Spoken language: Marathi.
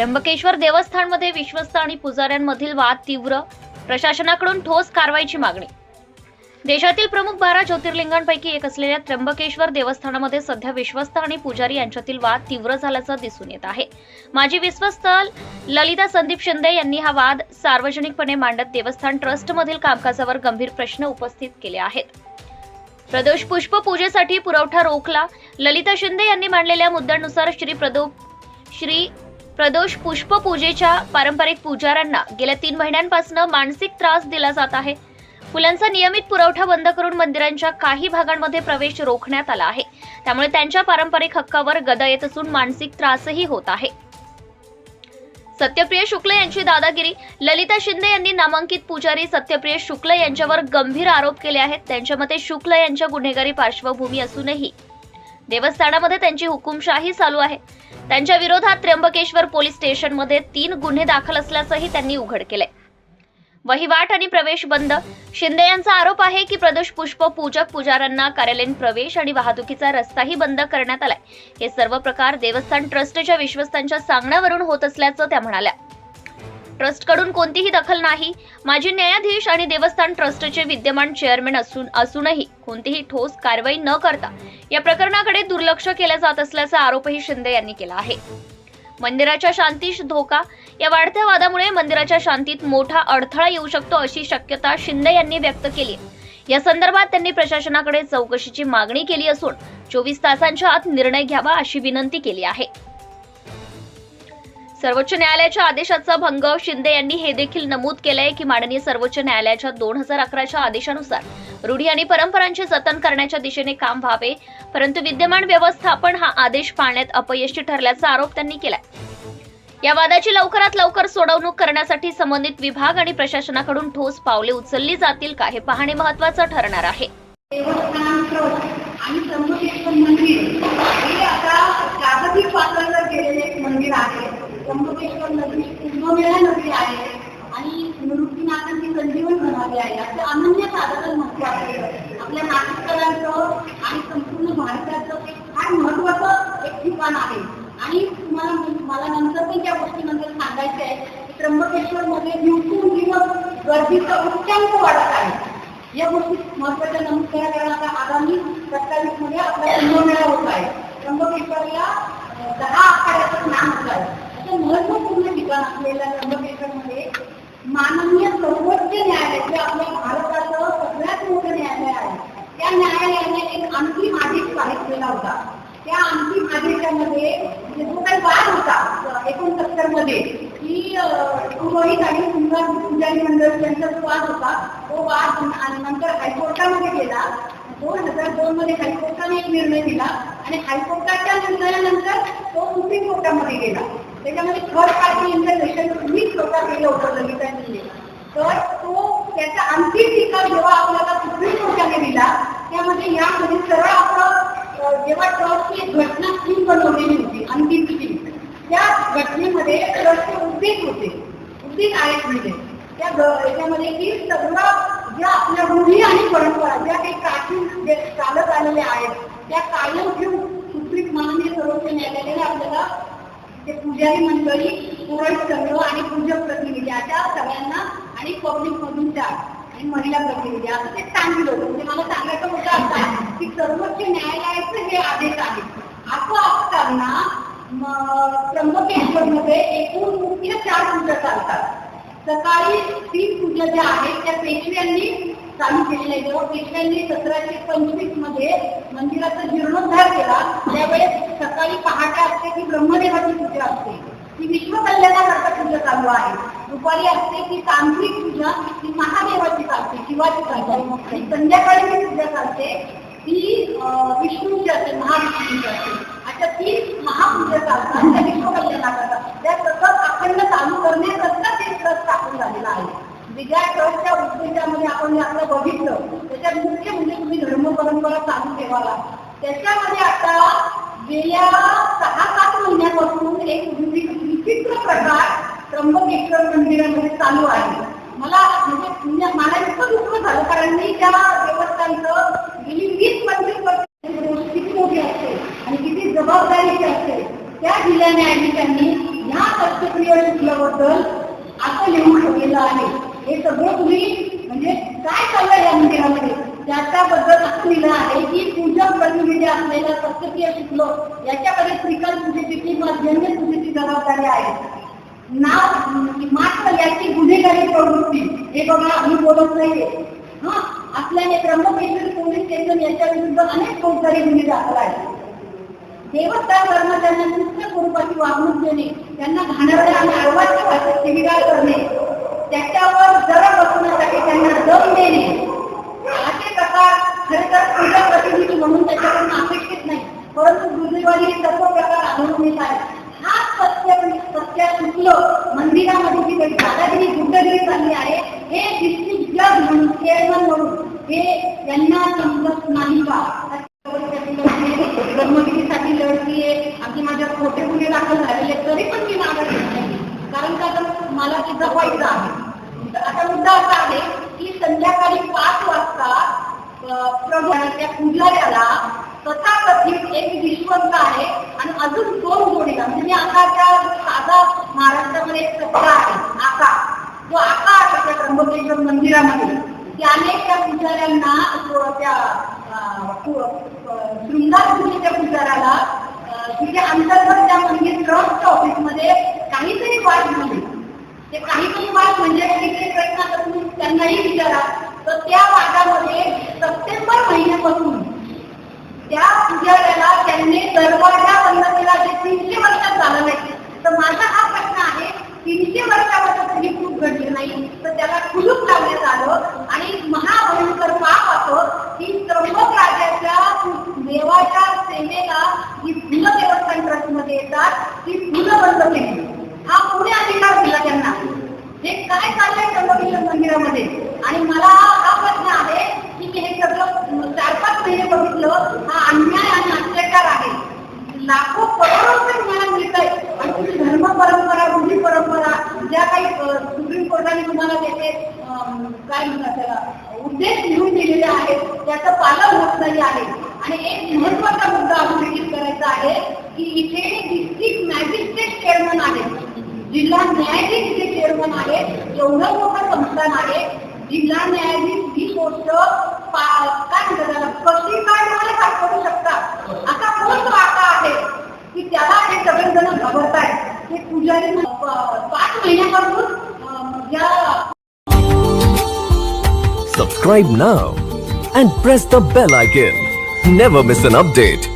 त्र्यंबकेश्वर देवस्थानमध्ये विश्वस्त आणि पुजाऱ्यांमधील वाद तीव्र. प्रशासनाकडून ठोस कारवाईची मागणी. देशातील प्रमुख बारा ज्योतिर्लिंगांपैकी एक असलेल्या त्र्यंबकेश्वर देवस्थानामध्ये सध्या विश्वस्त आणि पुजारी यांच्यातील वाद तीव्र झाल्याचं दिसून येत आहे. माजी विश्वस्त ललिता संदीप शिंदे यांनी हा वाद सार्वजनिकपणे मांडत देवस्थान ट्रस्टमधील कामकाजावर गंभीर प्रश्न उपस्थित केले आहेत. प्रदोष पुष्प पूजेसाठी पुरवठा रोखला. ललिता शिंदे यांनी मांडलेल्या मुद्द्यानुसार श्री प्रदो श्री प्रदोष पुष्प पूजेच्या पारंपरिक पुजाऱ्यांना गेल्या तीन महिन्यांपासून मानसिक त्रास दिला जात आहे. फुलांचा नियमित पुरवठा बंद करून मंदिरांच्या काही भागांमध्ये प्रवेश रोखण्यात आला आहे. त्यामुळे त्यांच्या पारंपरिक हक्कावर गदा येत असून मानसिक त्रासही होत आहे. सत्यप्रिय शुक्ल यांची दादागिरी. ललिता शिंदे यांनी नामांकित पुजारी सत्यप्रिय शुक्ल यांच्यावर गंभीर आरोप केले आहेत. त्यांच्या मते शुक्ल यांच्या गुन्हेगारी पार्श्वभूमी असूनही देवस्थानामध्ये त्यांची हुकुमशाही चालू आहे. त्यांच्या विरोधात त्र्यंबकेश्वर पोलीस स्टेशनमध्ये तीन गुन्हे दाखल असल्याचंही त्यांनी उघड केलंय. वहिवाट आणि प्रवेश बंद. शिंदे यांचा आरोप आहे की प्रदोष पुष्प पूजक पुजाऱ्यांना कार्यालयीन प्रवेश आणि वाहतुकीचा रस्ताही बंद करण्यात आलाय. हे सर्व प्रकार देवस्थान ट्रस्टच्या विश्वस्तांच्या सांगण्यावरून होत असल्याचं त्या म्हणाल्या. ट्रस्टकडून कोणतीही दखल नाही. माजी न्यायाधीश आणि देवस्थान ट्रस्टचे विद्यमान चेअरमॅन असून असूनही कोणतीही ठोस कारवाई न करता या प्रकरणाकडे दुर्लक्ष केल्या जात असल्याचा आरोपही शिंदे यांनी केला आहे. मंदिराच्या शांतीस धोका या वाढत्या वादामुळे मंदिराच्या शांतीत मोठा अडथळा येऊ शकतो अशी शक्यता शिंदे यांनी व्यक्त केली या संदर्भात त्यांनी प्रशासनाकडे चौकशीची मागणी केली असून चोवीस तासांच्या आत निर्णय घ्यावा अशी विनंती केली आहे. सर्वोच्च न्यायालयाच्या आदेशाचा भंग. शिंदे यांनी हे देखील नमूद केलंय की माननीय सर्वोच्च न्यायालयाच्या दोन हजार अकराच्या आदेशानुसार रूढी आणि परंपरांचे जतन करण्याच्या दिशेने काम व्हावे. परंतु विद्यमान व्यवस्थापन हा आदेश पाळण्यात अपयशी ठरल्याचा आरोप त्यांनी केलाय. या वादाची लवकरात लवकर सोडवणूक करण्यासाठी संबंधित विभाग आणि प्रशासनाकडून ठोस पावले उचलली जातील का हे पाहणे महत्वाचं ठरणार आहे. आणि मंदिर हे आता जागतिक पातळीवर गेलेले एक मंदिर आहे. त्र्यंबकेश्वर नदी कुंभमेळा नदी आहे आणि निवृत्तीनाथांची संजीवन बनवली आहे असं अनन्य साधारण महत्त्व आहे आपल्या नाशिककरांचं आणि संपूर्ण भारताचं एक फार महत्वाचं एक ठिकाण आहे आणि तुम्हाला मला नंतर पण त्या गोष्टीनंतर सांगायचं आहे की त्र्यंबकेश्वर मध्ये दिवसेंदिवस गर्दीचा उच्चांक वाढत आहे या गोष्टी महत्त्वाच्या नमूद करायला कारण आता आगामी सत्तावीसमध्ये आपला कुंभमेळा होत आहे त्र्यंबकेश्वरला दहा आखाड्याचं नाम होत. आहे तर महत्त्वपूर्ण ठिकाण असलेल्या त्र्यंबकेश्वरमध्ये माननीय सर्वोच्च न्यायालय जे आपल्या भारताचं सगळ्यात मोठं न्यायालय आहे त्या न्यायालयाने एक अंतिम आदेश पारित केला होता. त्या अंतिम आदेशामध्ये म्हणजे जो काही वाद होता एकोणसत्तरमध्ये की पुरोहित आणि सुंदर पुजारी मंडळ यांचा जो वाद होता. तो वाद नंतर हायकोर्टामध्ये गेला. दोन मध्ये हायकोर्टाने एक निर्णय दिला आणि हायकोर्टाच्या निर्णयानंतर तो सुप्रीम कोर्टामध्ये गेला. त्याच्यामध्ये थर्ड पार्टी इंटरनेशन तुम्ही स्वतः केलं होतं ललितांनी. तर तो त्याचा अंतिम निकाल जेव्हा आपल्याला सुप्रीम कोर्टाने दिला त्यामध्ये यामध्ये म्हणजे सरळ आपलं जेव्हा ट्रस्टची एक घटना स्कीम बनवलेली होती अंतिम स्कीम त्या घटनेमध्ये ट्रस्टचे उद्देश होते. उद्देश आहेत म्हणजे त्या याच्यामध्ये की सगळं ज्या आपल्या रूढी आणि परंपरा ज्या काही जे चालत आलेल्या आहेत त्या कायम ठेवून सुप्रीम माननीय सर्वोच्च न्यायालयाने आपल्याला ते पुजारी मंडळी पुरोहित संघ आणि पूजक प्रतिनिधी अशा सगळ्यांना आणि पब्लिक मधून चार आणि महिला प्रतिनिधी असं ते सांगितलं होतं. म्हणजे मला सांगायचं होतं आता की सर्वोच्च न्यायालयाचे हे आदेश आहेत. असं असताना म- त्र्यंबकेश्वरमध्ये एकूण मुख्य चार पूजा चालतात. सकाळी तीन पूजा ज्या आहेत त्या पेशव्यांनी चालू केलेल्या जेव्हा पेशव्यांनी सतराशे पंचवीसमध्ये मंदिराचा जीर्णोद्धार केला त्यावेळेस सकाळी पहाटे असते की ब्रह्मदेवाची पूजा असते. ती विश्वकल्याणाकरता पूजा चालू आहे. दुपारी असते की तांत्रिक पूजा ती महादेवाची चालते शिवाची चालते. आणि संध्याकाळी जी पूजा चालते ती विष्णूची असते महाविष्णूची असते. अशा ती महापूजा चालतात त्या विश्वकल्याणाकरता त्या सतत अखंड चालू करण्याकरता ते ट्रस्ट टाकून झालेला आहे. विद्या ट्रस्टच्या उद्देशामध्ये आपण जे आपलं बघितलं. त्याच्यात मुख्य म्हणजे तुम्ही धर्म परंपरा चालू ठेवाला त्याच्यामध्ये आता गेल्या सहा सात महिन्यापासून एक विचित्र प्रकार त्र्यंबकेश्वर मंदिरामध्ये चालू आहे. मला म्हणजे म्हणजे मला इतकं दुःख झालं कारण मी त्या देवस्थानचं गेली वीस पंचवीस वर्ष किती मोठी असते आणि किती जबाबदारीची असते त्या जिल्हा न्यायाधीशांनी ह्या ना शिकल्याबद्दल असं लिहून ठेवलेलं आहे. हे सगळं तुम्ही म्हणजे काय चाललंय या मंदिरामध्ये? त्याच्याबद्दल असं लिहिलं आहे की पूजा प्रतिनिधी असलेल्या सत्यप्रिय शिकलो याच्याकडे श्रीकांत पूजेची किंवा जन्य पूजेची जबाबदारी आहे. नाव मात्र याची गुन्हेगारी प्रवृत्ती हे बघा आम्ही बोलत नाहीये. हा आपल्याने त्र्यंबकेश्वर पोलीस स्टेशन याच्या विरुद्ध अनेक फौजदारी गुन्हे दाखल आहेत. देवस्थान कर्मचाऱ्यांना मुख्य स्वरूपाची वागणूक देणे त्यांना घाणवणे आणि अर्वाच्य भाषेत शिवीगाळ करणे त्याच्यावर जर बसण्यासाठी त्यांना दम देणे. असे प्रकार खरे तर पूजा प्रतिनिधी म्हणून त्याच्याकडून अपेक्षित नाही. परंतु दुर्दैवाने हे सर्व प्रकार आढळून येत आहेत. हा सत्य म्हणजे सत्य चुकलं मंदिरामध्ये जी काही दादागिरी गुंडगिरी चालली आहे हे डिस्ट्रिक्ट जज म्हणून चेअरमन म्हणून. हे त्यांना समजत नाही का? कर्मगिरीसाठी लढतीये अगदी माझ्या खोटे गुन्हे दाखल झालेले तरी पण मी मागत नाही. कारण का तर मला ते जपायचं आहे. आता मुद्दा असा आहे की संध्याकाळी पाच वाजता अं, प्रभू त्या पुजाऱ्याला तथाकथित एक विश्वंत आहे आणि अजून दोन जोडीला म्हणजे त्या साधा महाराष्ट्रामध्ये एक सत्ता आहे आका जो आका आहे त्या त्र्यंबकेश्वर मंदिरामध्ये. त्याने त्या पुजाऱ्यांना त्या अं, शृंगार पूजेच्या पुजाऱ्याला तिथे म्हणजे अंतर्गत त्या मंदिर ऑफिस ऑफिसमध्ये काहीतरी वाट झाली. ते काही कुटुंबात म्हणजे तिकडे प्रश्न आता तुम्ही त्यांनाही विचारा. तर त्या भागामध्ये सप्टेंबर महिन्यापासून त्या पुजाऱ्याला त्यांनी दरवाजा बंद केला जे तीनशे वर्षात झालं नाही. तर माझा हा प्रश्न आहे तीनशे वर्षापासून तरी खूप घडली नाही. तर त्याला कुलूप लावण्यात आलं आणि महाभयंकर पाप असो की त्र्यंबक राजाच्या देवाच्या सेवेला जी फुलं देवस्थान ट्रस्टमध्ये येतात ती फुलं बंद केली. अधिकार दिला त्यांना. हे काय चाललंय त्र्यंबकेश्वर मंदिरामध्ये? आणि मला हा प्रश्न आहे की मी हे सगळं चार पाच महिने बघितलं हा अन्याय आणि अत्याचार आहे. लाखो करोडो रुपये तुम्हाला मिळत आहे आणि धर्म परंपरा रूढी परंपरा ज्या काही सुप्रीम कोर्टाने तुम्हाला त्याचे काय म्हणतात त्याला उद्देश लिहून दिलेले आहेत त्याचं पालन होत नाही आहे. आणि एक महत्त्वाचा मुद्दा अधोरेखित करायचा आहे की इथे जिल्हा न्यायाधीश जे चेअरमन आहे एवढं मोठं संस्थान आहे जिल्हा न्यायाधीश ही गोष्ट काय कशी काय मला काय करू शकतात असा कोण तो आका आहे की त्याला हे सगळेजण घाबरतायत हे पुजारी प- पाच महिन्यापासून अं, या Subscribe now and press the bell icon. Never miss an update.